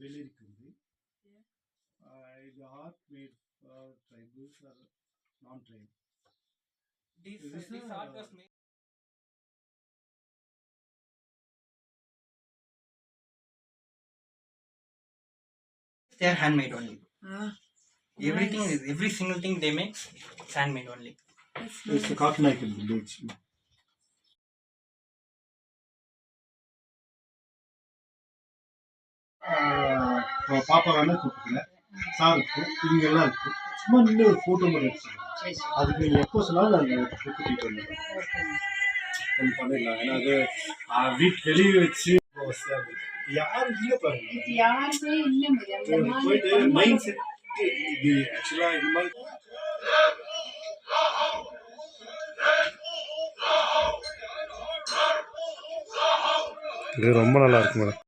Velirikundi. Uh, the art made for tribals or non-tribal. This, this this a- art was made. They are handmade only. Ah, Everything nice. is every single thing they make it's handmade only. That's It's a nice. cotton icon village. பாப்பா வேணா கூப்பிட்டுக்கல sir இருக்கும் இவங்க எல்லாம் இருக்கும் சும்மா நின்று ஒரு photo மட்டும் எடுத்துக்கலாம் அதுக்கு நீங்கள் எப்போ சொன்னாலும் நாங்கள் கூட்டிகிட்டு வந்துடுறோம். ஒன்று பண்ணிடலாம். ஏன்னா அது வீட்டு வெளியே வச்சு. யாரும் இல்லை பாருங்க இது போயிட்டு மைண்ட் செட் இது ஆக்சுவலாக இந்த மாதிரி இது ரொம்ப நல்லா இருக்கு மேடம்.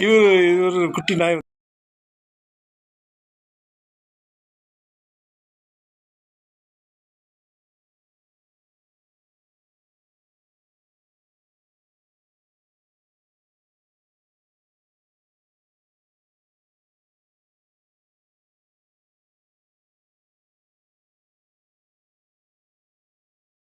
இவர் இவர் குட்டி நாய்